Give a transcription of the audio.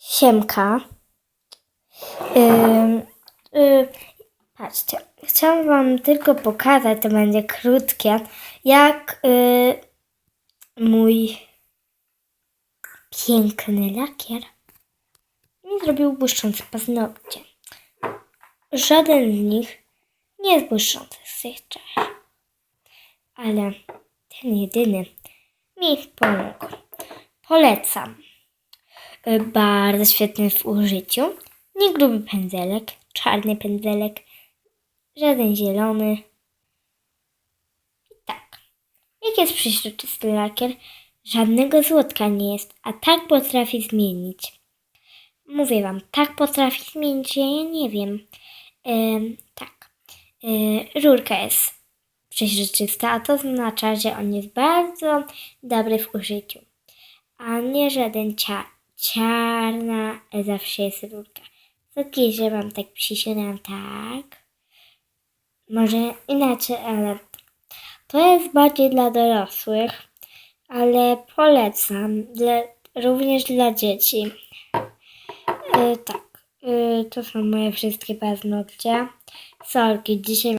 Siemka. Ym, y, patrzcie, chciałam Wam tylko pokazać, to będzie krótkie, jak y, mój piękny lakier mi zrobił błyszczące paznokcie. Żaden z nich nie jest błyszczący z tych trzech, ale ten jedyny mi pomógł. Polecam. Y, Bardzo świetny w użyciu. Nie gruby pędzelek, czarny pędzelek, żaden zielony. I tak. Jak jest przeźroczysty lakier, żadnego złotka nie jest, a tak potrafi zmienić. Mówię wam, tak potrafi zmienić, ja nie wiem. Ym, tak. Yy, rurka jest przeźroczysta, a to oznacza, że on jest bardzo dobry w użyciu a nie żaden cia czarna, zawsze jest rurka. Takie, że mam tak przysiadam tak. Może inaczej, ale to jest bardziej dla dorosłych, ale polecam dla, również dla dzieci. E, tak, e, to są moje wszystkie paznokcie. Sorki, dzisiaj